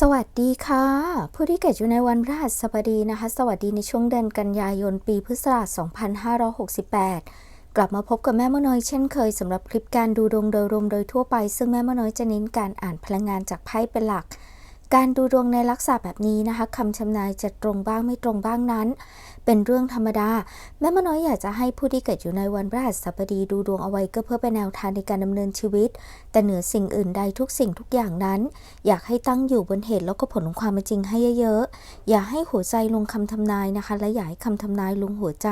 สวัสดีค่ะ ผู้ที่เกิดอยู่ในวันพฤหัสบดีนะคะ สวัสดีในช่วงเดือนกันยายนปีพุทธศักราช2568 กลับมาพบกับแม่มโน้อยเช่นเคยสำหรับคลิปการดูดวงโดยรวมโดยทั่วไป ซึ่งแม่มโน้อยจะเน้นการอ่านพลังงานจากไพ่เป็นหลัก การดูดวงในลักษณะแบบนี้นะคะคำชำนายจะตรงบ้างไม่ตรงบ้างนั้น เป็นเรื่องธรรมดา แม่มน้อยอยากจะให้ผู้ที่เกิดอยู่ในวันพฤหัสบดีดูดวงเอาไว้ก็เพื่อเป็นแนวทางในการดำเนินชีวิต แต่เหนือสิ่งอื่นใดทุกสิ่งทุกอย่างนั้น อยากให้ตั้งอยู่บนเหตุแล้วก็ผลของความเป็นจริงให้เยอะๆอย่าให้หัวใจลงคำทำนายนะคะ และอย่าให้คำทำนายลงหัวใจ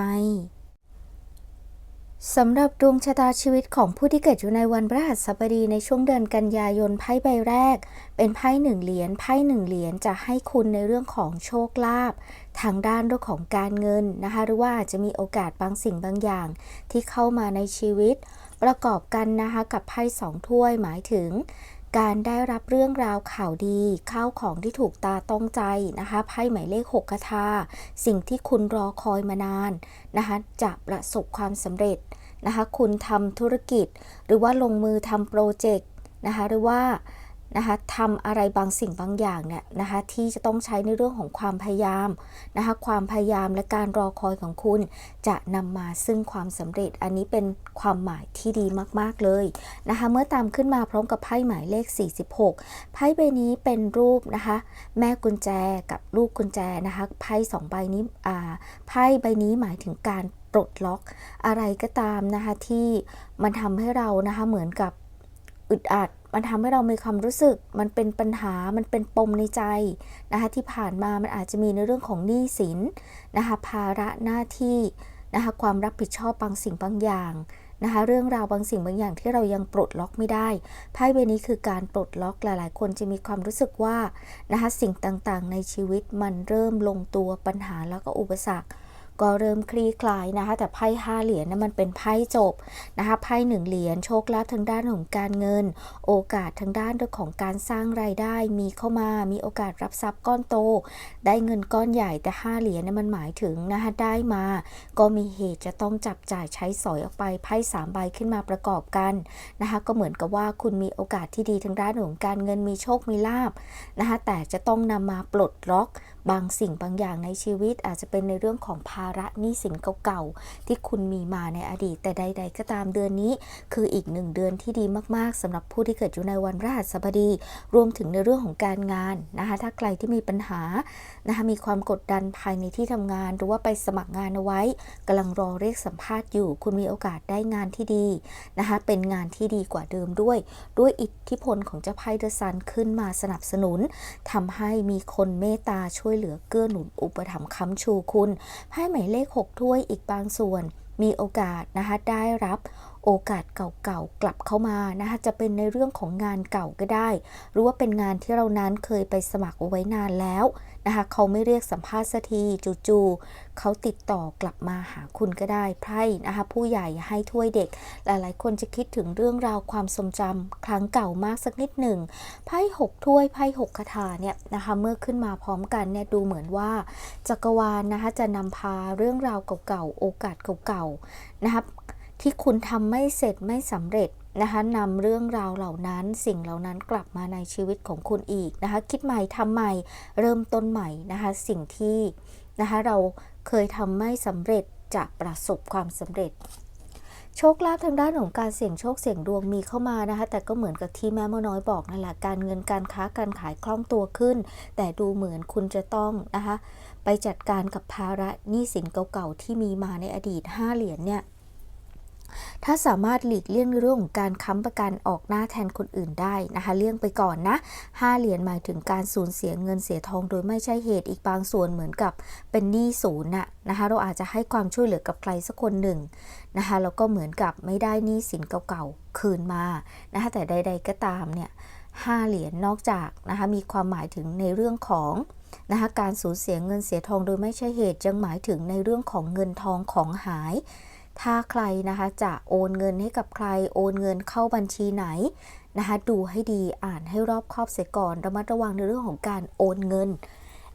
สำหรับดวงชะตาชีวิตของผู้ที่เกิดอยู่ในวันพฤหัสบดีในช่วงเดือนกันยายนไพ่ใบแรก เป็นไพ่หนึ่งเหรียญไพ่หนึ่งเหรียญจะให้คุณในเรื่องของโชคลาภทางด้านเรื่องของการเงินนะคะหรือว่าอาจจะมีโอกาสบางสิ่งบางอย่าง ที่เข้ามาในชีวิต ประกอบกันนะคะกับไพ่สองถ้วยหมายถึง การได้รับเรื่องราวข่าวดีข้าวของที่ถูกตาต้องใจนะคะไพ่หมายเลข6คาถาสิ่งที่คุณรอคอยมานานนะคะจะประสบความสำเร็จนะคะคุณทำธุรกิจ หรือว่าลงมือทำโปรเจกต์นะคะหรือว่า นะคะทำอะไรบางสิ่งบางอย่างเนี่ยนะคะที่จะต้องใช้ในเรื่องของความพยายามนะคะความพยายามและการรอคอยของคุณ จะนำมาซึ่งความสำเร็จอันนี้เป็นความหมายที่ดีมากๆเลยนะคะเมื่อตามขึ้นมาพร้อมกับไพ่หมายเลข 46 ไพ่ใบนี้เป็นรูปนะคะแม่กุญแจกับลูกกุญแจนะคะไพ่สองใบนี้อ่าไพ่ใบนี้หมายถึงการปลดล็อกอะไรก็ตามนะคะที่มันทำให้เรานะคะเหมือนกับอึดอัด มันทำให้เรามีความรู้สึก มันเป็นปัญหา มันเป็นปมในใจนะคะที่ผ่านมามันอาจจะมีในเรื่องของหนี้สินนะคะภาระหน้าที่นะคะความรับผิดชอบบางสิ่งบางอย่างนะคะเรื่องราวบางสิ่งบางอย่างที่เรายังปลดล็อกไม่ได้ไพ่ใบนี้คือการปลดล็อกหลายๆ คนจะมีความรู้สึกว่านะคะสิ่งต่างๆ ในชีวิตมันเริ่มลงตัวปัญหาแล้วก็อุปสรรค ก็เริ่มคลี่คลายนะคะ แต่ไพ่ห้าเหรียญนะมันเป็นไพ่จบนะคะไพ่หนึ่งเหรียญโชคลาภทางด้านของการเงิน โอกาสทางด้านเรื่องของการสร้างรายได้มีเข้ามา มีโอกาสรับทรัพย์ก้อนโต ได้เงินก้อนใหญ่แต่ห้าเหรียญนี่มันหมายถึงนะคะได้มา ก็มีเหตุจะต้องจับจ่ายใช้สอยออกไปไพ่สามใบขึ้นมาประกอบกันนะคะก็เหมือนกับว่าคุณมีโอกาสที่ดีทางด้านของการเงินมีโชคมีลาบนะคะแต่จะต้องนำมาปลดล็อกบางสิ่งบางอย่างในชีวิตอาจจะเป็นในเรื่องของภาระหนี้สินเก่าๆ ที่คุณมีมาในอดีต แต่ใด ๆ ก็ตามเดือนนี้ คืออีกหนึ่งเดือนที่ดีมากๆสำหรับผู้ที่เกิดอยู่ในวันพฤหัสบดี รวมถึงในเรื่องของการงานนะคะถ้าใครที่มีปัญหานะคะมีความกดดันภายในที่ทำงาน หรือว่าไปสมัครงานเอาไว้กำลังรอเรียกสัมภาษณ์อยู่ คุณมีโอกาสได้งานที่ดีนะคะเป็นงานที่ดีกว่าเดิมด้วย ด้วยอิทธิพลของเจ้าไพ่เดอะซันขึ้นมาสนับสนุนทำให้มีคนเมตตาช่วยเหลือเกื้อหนุนอุปถัมภ์ค้ำชูคุณไพ่หมายเลข 6 ถ้วยอีกบางส่วน มีโอกาสนะคะได้รับโอกาสเก่าๆกลับเข้ามานะคะจะเป็นในเรื่องของงานเก่าก็ได้ หรือว่าเป็นงานที่เรานั้นเคยไปสมัครเอาไว้นานแล้ว นะคะเขาไม่เรียกสัมภาษณ์สักทีจู่ๆเขาติดต่อกลับมาหาคุณก็ได้ไพร่นะคะผู้ใหญ่ให้ถ้วยเด็ก หลายๆ คนจะคิดถึงเรื่องราวความทรงจำครั้งเก่ามากสักนิดหนึ่งไพ่หกถ้วยไพ่หกคาถาเนี่ยนะคะเมื่อขึ้นมาพร้อมกันเนี่ยดูเหมือนว่าจักรวาลนะคะจะนำพาเรื่องราวเก่าๆโอกาสเก่าๆนะคะที่คุณทำไม่เสร็จไม่สำเร็จ นะคะนำเรื่องราวเหล่านั้นสิ่งเหล่านั้นกลับมาในชีวิตของคุณอีกนะคะ คิดใหม่ทำใหม่เริ่มต้นใหม่นะคะ สิ่งที่นะคะเราเคยทำไม่สำเร็จจะประสบความสำเร็จ โชคลาภทางด้านของการเสี่ยงโชคเสี่ยงดวงมีเข้ามานะคะ แต่ก็เหมือนกับที่แม่มน้อยบอกนั่นแหละการเงินการค้าการขายคล่องตัวขึ้น แต่ดูเหมือนคุณจะต้องนะคะ ไปจัดการกับภาระหนี้สินเก่าๆที่มีมาในอดีต 5 เหรียญเนี่ย ถ้าสามารถหลีกเลี่ยงเรื่องของการค้ำประกันออกหน้าแทนคนอื่นได้นะคะ เลี่ยงไปก่อนนะ5เหรียญหมายถึงการสูญเสียเงินเสียทองโดยไม่ใช่เหตุอีกบางส่วนเหมือนกับเป็นหนี้ศูนย์น่ะนะคะ เราอาจจะให้ความช่วยเหลือกับใครสักคนหนึ่งนะคะแล้วก็เหมือนกับไม่ได้หนี้สินเก่าๆคืนมานะคะแต่ใด ๆก็ตามเนี่ยห้าเหรียญนอกจากนะคะมีความหมายถึงในเรื่องของนะคะการสูญเสียเงินเสียทองโดยไม่ใช่เหตุยังหมายถึงในเรื่องของเงินทองของหาย ถ้าใครนะคะจะโอนเงินให้กับใคร โอนเงินเข้าบัญชีไหนนะคะดูให้ดีอ่านให้รอบครอบเสียก่อนระมัดระวังในเรื่องของการโอนเงิน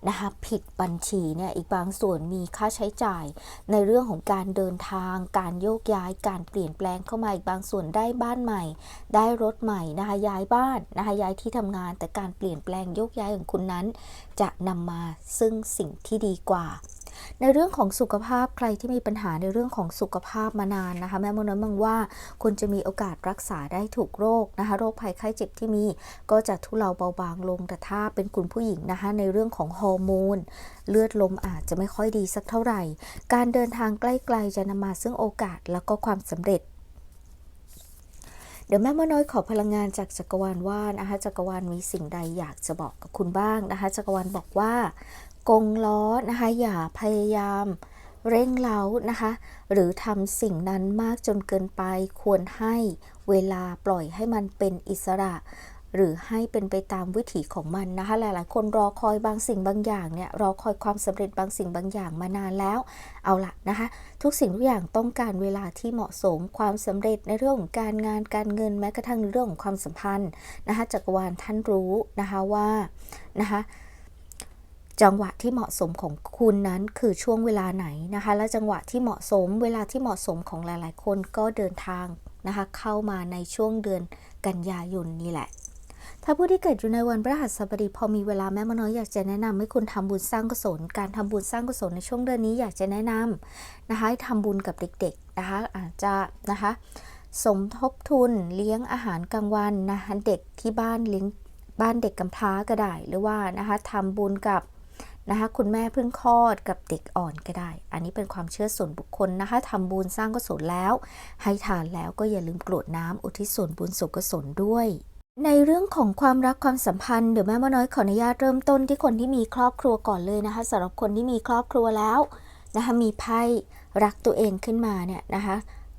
นะคะผิดบัญชีเนี่ยอีกบางส่วนมีค่าใช้จ่าย ในเรื่องของการเดินทาง การโยกย้าย การเปลี่ยนแปลงเข้ามาอีกบางส่วนได้บ้านใหม่ ได้รถใหม่นะคะย้ายบ้านนะคะย้ายที่ทำงาน แต่การเปลี่ยนแปลงโยกย้ายของคุณนั้น จะนำมาซึ่งสิ่งที่ดีกว่า ในเรื่องของสุขภาพใครที่มีปัญหาในเรื่องของสุขภาพมานานนะคะแม่มน้อยมองว่าคุณจะมีโอกาสรักษาได้ถูกโรคนะคะโรคภัยไข้เจ็บที่มี ก็จะทุเลาเบาบางลงแต่ถ้าเป็นคุณผู้หญิงนะคะในเรื่องของฮอร์โมนเลือดลมอาจจะไม่ค่อยดีสักเท่าไหร่ การเดินทางใกล้ๆจะนำมาซึ่งโอกาสแล้วก็ความสำเร็จเดี๋ยวแม่มน้อยขอพลังงานจากจักรวาลว่านะคะจักรวาลมีสิ่งใดอยากจะบอกกับคุณบ้างนะคะจักรวาลบอกว่า กงล้อนะคะอย่าพยายามเร่งเร้านะคะ หรือทำสิ่งนั้นมากจนเกินไปควรให้เวลาปล่อยให้มันเป็นอิสระ หรือให้เป็นไปตามวิถีของมันนะคะ หลาย ๆ คนรอคอยบางสิ่งบางอย่างเนี่ยรอคอยความสำเร็จบางสิ่งบางอย่างมานานแล้วเอาละนะคะ ทุกสิ่งทุกอย่างต้องการเวลาที่เหมาะสมความสำเร็จในเรื่องของการงานการเงินแม้กระทั่งเรื่องของความสัมพันธ์นะคะจักรวาลท่านรู้นะคะว่านะคะ จังหวะที่เหมาะสมของคุณนั้นคือช่วงเวลาไหนนะคะ และจังหวะที่เหมาะสมเวลาที่เหมาะสมของหลาย ๆ คนก็เดินทางนะคะ เข้ามาในช่วงเดือนกันยายนนี่แหละ ถ้าผู้ที่เกิดอยู่ในวันพฤหัสบดีพอมีเวลาแม่มน้อยอยากจะแนะนำให้คุณทำบุญสร้างกุศล การทำบุญสร้างกุศลในช่วงเดือนนี้อยากจะแนะนำนะคะให้ทำบุญกับเด็ก ๆ นะคะ อาจจะนะคะสมทบทุนเลี้ยงอาหารกลางวันนะคะเด็กที่บ้านเลี้ยงบ้านเด็กกำพร้าก็ได้ หรือว่านะคะทำบุญกับ นะคะคุณแม่เพิ่งคลอดกับเด็กอ่อนก็ได้ อันนี้เป็นความเชื่อส่วนบุคคลนะคะทำบุญสร้างกุศลแล้ว ให้ทานแล้วก็อย่าลืมกรวดน้ำอุทิศส่วนบุญสุกุศลด้วย ในเรื่องของความรักความสัมพันธ์เดี๋ยวแม่มดน้อยขออนุญาตเริ่มต้นที่คนที่มีครอบครัวก่อนเลยนะคะสำหรับคนที่มีครอบครัวแล้วนะคะมีไพ่รักตัวเองขึ้นมาเนี่ยนะคะ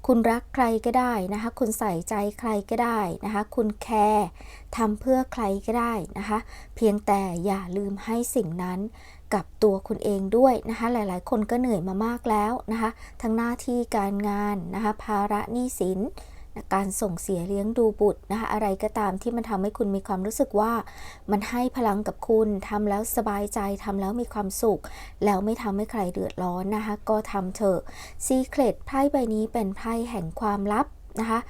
คุณรักใครก็ได้นะคะ คุณใส่ใจใครก็ได้นะคะ คุณแคร์ทำเพื่อใครก็ได้นะคะ เพียงแต่อย่าลืมให้สิ่งนั้น กับตัวคุณเองด้วยนะคะหลายๆ คนก็เหนื่อยมามากแล้วนะคะทั้งหน้าที่การงานนะคะภาระหนี้สินการส่งเสียเลี้ยงดูบุตรนะคะอะไรก็ตามที่มันทำให้คุณมีความรู้สึกว่า มันให้พลังกับคุณทำแล้วสบายใจทำแล้วมีความสุข แล้วไม่ทำให้ใครเดือดร้อนนะคะก็ทำเถอะซีเครตไพ่ใบนี้เป็นไพ่แห่งความลับนะคะ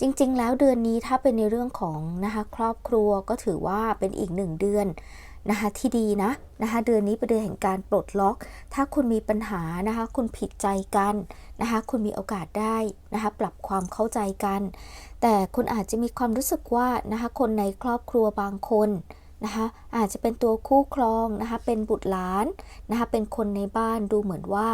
จริงๆ แล้วเดือนนี้ถ้าเป็นในเรื่องของนะคะครอบครัวก็ถือว่าเป็นอีกหนึ่งเดือน นะคะที่ดีนะนะคะเดือนนี้เป็นเดือนแห่งการปลดล็อก ถ้าคุณมีปัญหานะคะคุณผิดใจกันนะคะคุณมีโอกาสได้นะคะปรับความเข้าใจกัน แต่คุณอาจจะมีความรู้สึกว่านะคะคนในครอบครัวบางคนนะคะอาจจะเป็นตัวคู่ครองนะคะเป็นบุตรหลานนะคะเป็นคนในบ้านดูเหมือนว่า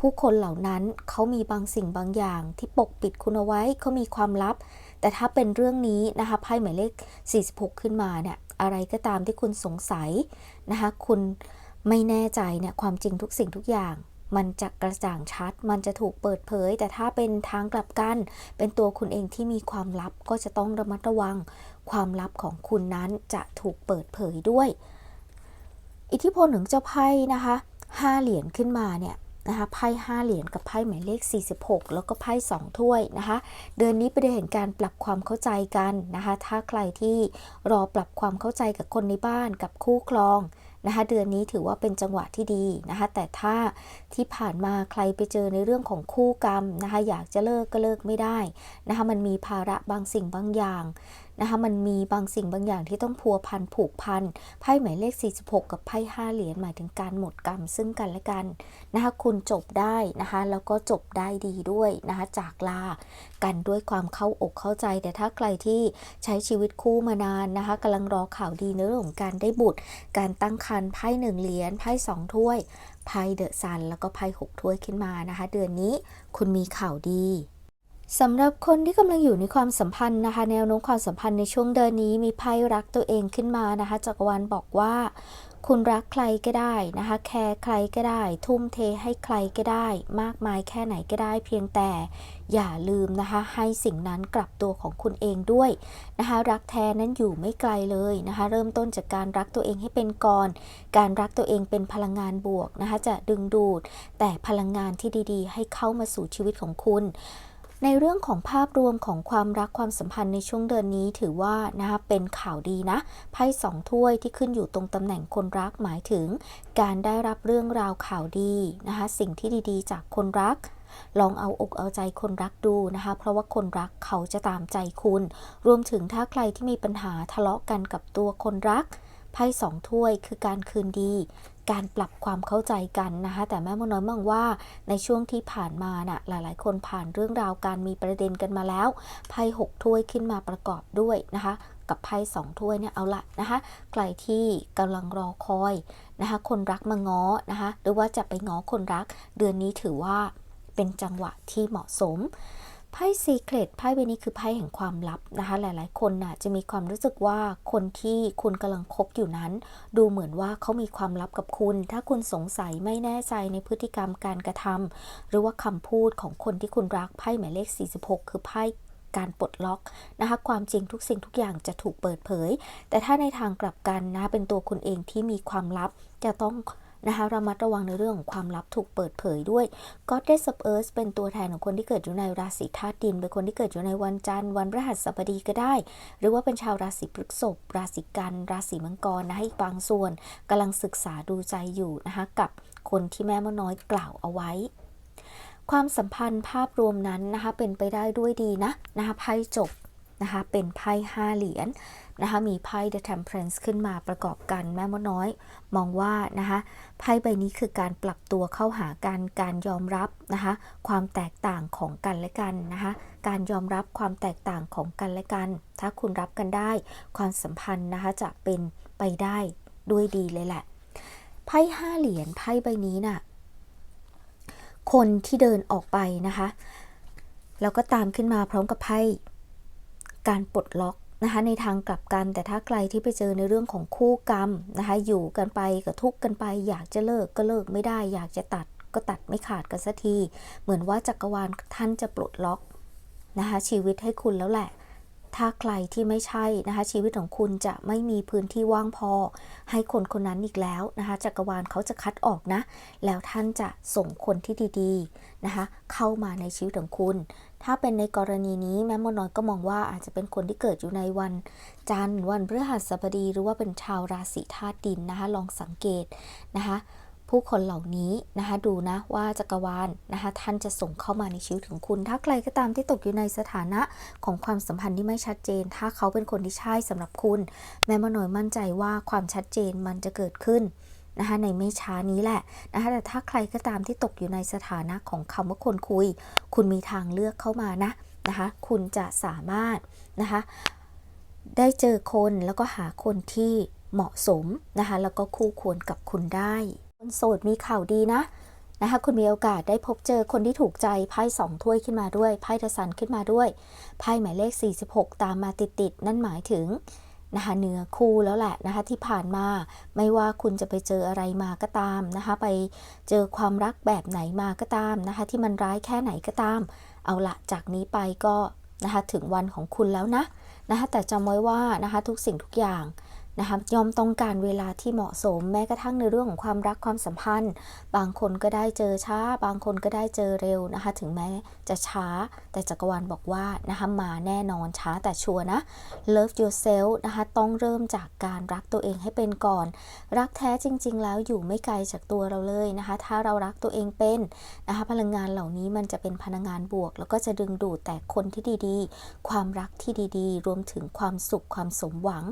ผู้คนเหล่านั้นเขามีบางสิ่งบางอย่าง ที่ปกปิดคุณเอาไว้เขามีความลับ แต่ถ้าเป็นเรื่องนี้นะคะไพ่หมายเลข 46 ขึ้นมาเนี่ย อะไรก็ตามที่คุณสงสัยนะคะ คุณไม่แน่ใจเนี่ยความจริงทุกสิ่งทุกอย่าง มันจะกระจ่างชัด มันจะถูกเปิดเผย แต่ถ้าเป็นทางกลับกัน เป็นตัวคุณเองที่มีความลับก็จะต้องระมัดระวัง ความลับของคุณนั้นจะถูกเปิดเผยด้วย อิทธิพลของเจ้าไพ่นะคะห้าเหรียญขึ้นมาเนี่ย นะคะไพ่ห้าเหรียญกับไพ่หมายเลข 46 แล้วก็ไพ่สองถ้วยนะคะ เดือนนี้เป็นเดือนการปรับความเข้าใจกันนะคะ ถ้าใครที่รอปรับความเข้าใจกับคนในบ้านกับคู่ครองนะคะเดือนนี้ถือว่าเป็นจังหวะที่ดีนะคะ แต่ถ้าที่ผ่านมาใครไปเจอในเรื่องของคู่กรรมนะคะ อยากจะเลิกก็เลิกไม่ได้นะคะ มันมีภาระบางสิ่งบางอย่าง นะคะมันมีบางสิ่งบางอย่างที่ต้องพัวพันผูกพันไพ่หมายเลข 46 กับไพ่5เหรียญหมายถึงการหมดกรรมซึ่งกันและกันนะคะคุณจบได้นะคะแล้วก็จบได้ดีด้วยนะคะจากลากันด้วยความเข้าอกเข้าใจ แต่ถ้าใครที่ใช้ชีวิตคู่มานานนะคะกำลังรอข่าวดีในเรื่องของการได้บุตร การตั้งครรภ์ไพ่หนึ่งเหรียญไพ่สองถ้วยไพ่เดอะซันแล้วก็ไพ่หกถ้วยขึ้นมานะคะ เดือนนี้คุณมีข่าวดี สำหรับคนที่กำลังอยู่ในความสัมพันธ์นะคะ แนวโน้มความสัมพันธ์ในช่วงเดือนนี้มีไพ่รักตัวเองขึ้นมานะคะจักรวาลบอกว่า คุณรักใครก็ได้นะคะ แคร์ใครก็ได้ ทุ่มเทให้ใครก็ได้ มากมายแค่ไหนก็ได้ เพียงแต่อย่าลืมนะคะ ให้สิ่งนั้นกลับตัวของคุณเองด้วยนะคะ รักแท้นั้นอยู่ไม่ไกลเลยนะคะ เริ่มต้นจากการรักตัวเองให้เป็นก่อน การรักตัวเองเป็นพลังงานบวกนะคะ จะดึงดูดแต่พลังงานที่ดีๆ ให้เข้ามาสู่ชีวิตของคุณ ในเรื่องของภาพรวมของความรักความสัมพันธ์ในช่วงเดือนนี้ถือว่านะคะเป็นข่าวดีนะไพ่สองถ้วยที่ขึ้นอยู่ตรงตำแหน่งคนรักหมายถึง การได้รับเรื่องราวข่าวดีนะคะสิ่งที่ดีๆ จากคนรักลองเอาอกเอาใจคนรักดูนะคะ เพราะว่าคนรักเขาจะตามใจคุณ รวมถึงถ้าใครที่มีปัญหาทะเลาะกันกับตัวคนรัก ไพ่สองถ้วยคือการคืนดี การปรับความเข้าใจกันนะคะ แต่แม่มน้อยมองว่าในช่วงที่ผ่านมาน่ะหลายๆ คนผ่านเรื่องราวการมีประเด็นกันมาแล้วไพ่หกถ้วยขึ้นมาประกอบด้วยนะคะกับไพ่สองถ้วยเนี่ยเอาละนะคะ ใครที่กำลังรอคอยนะคะ คนรักมาง้อนะคะ หรือว่าจะไปง้อคนรัก เดือนนี้ถือว่าเป็นจังหวะที่เหมาะสม ไพ่ซีเครตไพ่ใบนี้คือไพ่แห่งความลับนะคะ หลายๆ คนน่ะจะมีความรู้สึกว่าคนที่คุณกำลังคบอยู่นั้น ดูเหมือนว่าเขามีความลับกับคุณ ถ้าคุณสงสัยไม่แน่ใจในพฤติกรรมการกระทำหรือว่าคำพูดของคนที่คุณรักไพ่หมายเลข 46 คือไพ่การปลดล็อกนะคะความจริงทุกสิ่งทุกอย่างจะถูกเปิดเผย แต่ถ้าในทางกลับกันนะเป็นตัวคุณเองที่มีความลับจะต้อง นะคะระมัดระวังในเรื่องของความลับถูกเปิดเผยด้วย Goddess of Earth เป็นตัวแทนของคนที่เกิดอยู่ในราศีธาตุดิน เป็นคนที่เกิดอยู่ในวันจันทร์วันพฤหัสบดีก็ได้ หรือว่าเป็นชาวราศีพฤษภราศีกันราศีมังกรนะคะอีกบางส่วนกำลังศึกษาดูใจอยู่นะคะกับคนที่แม่มน้อยกล่าวเอาไว้ความสัมพันธ์ภาพรวมนั้นนะคะเป็นไปได้ด้วยดีนะนะคะไพ่จบ นะคะเป็นไพ่ห้าเหรียญนะคะมีไพ่ The Temperance ขึ้นมาประกอบกันแม่มดน้อย มองว่านะคะไพ่ใบนี้คือการปรับตัวเข้าหากันการยอมรับนะคะความแตกต่างของกันและกันนะคะการยอมรับความแตกต่างของกันและกัน ถ้าคุณรับกันได้ ความสัมพันธ์นะคะจะเป็นไปได้ด้วยดีเลยแหละไพ่ห้าเหรียญไพ่ใบนี้น่ะคนที่เดินออกไปนะคะแล้วก็ตามขึ้นมาพร้อมกับไพ่ การปลดล็อกนะคะในทางกลับกันแต่ถ้าใครที่ไปเจอในเรื่องของคู่กรรมนะคะอยู่กันไปก็ทุกข์กันไป อยากจะเลิกก็เลิกไม่ได้ อยากจะตัดก็ตัดไม่ขาดกันสักที เหมือนว่าจักรวาลท่านจะปลดล็อกนะคะชีวิตให้คุณแล้วแหละ ถ้าใครที่ไม่ใช่นะคะชีวิตของคุณจะไม่มีพื้นที่ว่างพอ ให้คนคนนั้นอีกแล้วนะคะจักรวาลเขาจะคัดออกนะ แล้วท่านจะส่งคนที่ดีๆนะคะเข้ามาในชีวิตของคุณ ถ้าเป็นในกรณีนี้แม่มน้อยก็มองว่าอาจจะเป็นคนที่เกิดอยู่ในวัน จันทร์วันพฤหัสบดีหรือว่าเป็นชาวราศีธาตุดินนะคะลองสังเกตนะคะ ผู้คนเหล่านี้นะคะดูนะว่าจักรวาลนะคะท่านจะส่งเข้ามาในชีวิตของคุณ ถ้าใครก็ตามที่ตกอยู่ในสถานะของความสัมพันธ์ที่ไม่ชัดเจน ถ้าเขาเป็นคนที่ใช่สำหรับคุณ แม่มดน้อยมั่นใจว่าความชัดเจนมันจะเกิดขึ้นนะคะในไม่ช้านี้แหละนะคะแต่ถ้าใครก็ตามที่ตกอยู่ในสถานะของคำว่าคนคุย คุณมีทางเลือกเข้ามานะนะคะคุณจะสามารถนะคะได้เจอคนแล้วก็หาคนที่เหมาะสมนะคะแล้วก็คู่ควรกับคุณได้ คนโสดมีข่าวดีนะนะคะคุณมีโอกาสได้พบเจอคนที่ถูกใจไพ่สองถ้วยขึ้นมาด้วยไพ่ทสันขึ้นมาด้วยไพ่หมายเลข 46 ตามมาติดๆนั่นหมายถึงนะคะเนื้อคู่แล้วแหละนะคะที่ผ่านมาไม่ว่าคุณจะไปเจออะไรมาก็ตามนะคะไปเจอความรักแบบไหนมาก็ตามนะคะที่มันร้ายแค่ไหนก็ตาม เอาละจากนี้ไปก็นะคะถึงวันของคุณแล้วนะนะคะแต่จำไว้ว่านะคะทุกสิ่งทุกอย่าง นะคะยอมต้องการเวลาที่เหมาะสมแม้กระทั่งในเรื่องของความรักความสัมพันธ์ บางคนก็ได้เจอช้า บางคนก็ได้เจอเร็วนะคะ ถึงแม้ จะช้าแต่จักรวาลบอกว่านะคะมาแน่นอนช้าแต่ชัวร์นะ love yourself นะคะต้องเริ่มจากการรักตัวเองให้เป็นก่อน รักแท้จริง ๆ แล้วอยู่ไม่ไกลจากตัวเราเลยนะคะถ้าเรารักตัวเองเป็นนะคะพลังงานเหล่านี้มันจะเป็นพลังงานบวก แล้วก็จะดึงดูดแต่คนที่ดีๆ ความรักที่ดีๆ รวมถึงความสุขความสมหวัง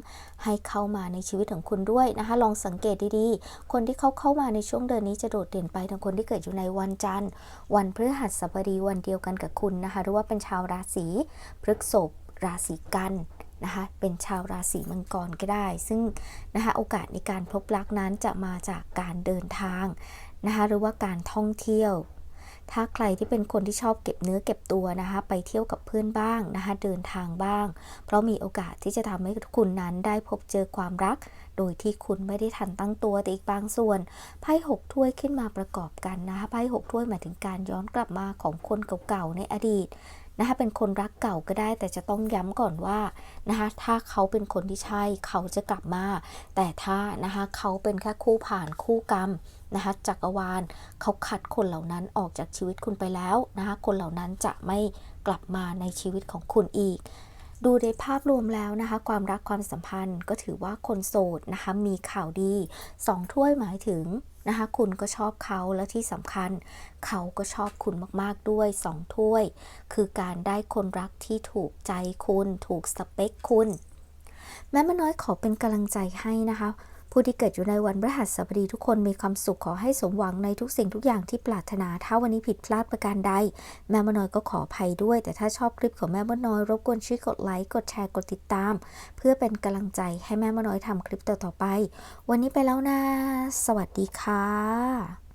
ให้เข้ามาในชีวิตของคุณด้วยนะคะลองสังเกตดีๆ คนที่เขาเข้ามาในช่วงเดือนนี้จะโดดเด่นไปทั้งคนที่เกิดอยู่ในวันจันทร์ วันพฤหัสบดีวันเดียวกันกับคุณนะคะหรือว่าเป็นชาวราศีพฤษภราศีกันนะคะเป็นชาวราศีมังกรก็ได้ ซึ่งนะคะโอกาสในการพบรักนั้นจะมาจากการเดินทางนะคะหรือว่าการท่องเที่ยว ถ้าใครที่เป็นคนที่ชอบเก็บเนื้อเก็บตัวนะคะ ไปเที่ยวกับเพื่อนบ้างนะคะ เดินทางบ้าง เพราะมีโอกาสที่จะทำให้คุณนั้นได้พบเจอความรัก โดยที่คุณไม่ได้ทันตั้งตัวแต่อีกบางส่วนไพ่หกถ้วยขึ้นมาประกอบกันนะคะไพ่หกถ้วยหมายถึงการย้อนกลับมาของคนเก่าๆในอดีต นะคะเป็นคนรักเก่าก็ได้ แต่จะต้องย้ำก่อนว่านะคะถ้าเขาเป็นคนที่ใช่เขาจะกลับมา แต่ถ้านะคะเขาเป็นแค่คู่ผ่านคู่กรรมนะคะจักรวาลเขาคัดคนเหล่านั้นออกจากชีวิตคุณไปแล้วนะคะคนเหล่านั้นจะไม่กลับมาในชีวิตของคุณอีกดูในภาพรวมแล้วนะคะ ความรักความสัมพันธ์ก็ถือว่าคนโสดนะคะ มีข่าวดีสองถ้วยหมายถึง นะคะ คุณก็ชอบเขาและที่สำคัญ เขาก็ชอบคุณมากๆด้วยสองถ้วย คือการได้คนรักที่ถูกใจคุณ ถูกสเปคคุณ แม่มน้อยขอเป็นกำลังใจให้นะคะ ผู้ที่เกิดอยู่ในวันพฤหัสบดีทุกคนมีความสุขขอให้สมหวังในทุกสิ่งทุกอย่างที่ปรารถนา ถ้าวันนี้ผิดพลาดประการใด แม่มน้อยก็ขออภัยด้วย แต่ถ้าชอบคลิปของแม่มน้อยรบกวนช่วยกดไลค์ กดแชร์ กดติดตาม เพื่อเป็นกำลังใจให้แม่มน้อยทำคลิปต่อๆไป วันนี้ไปแล้วนะ สวัสดีค่ะ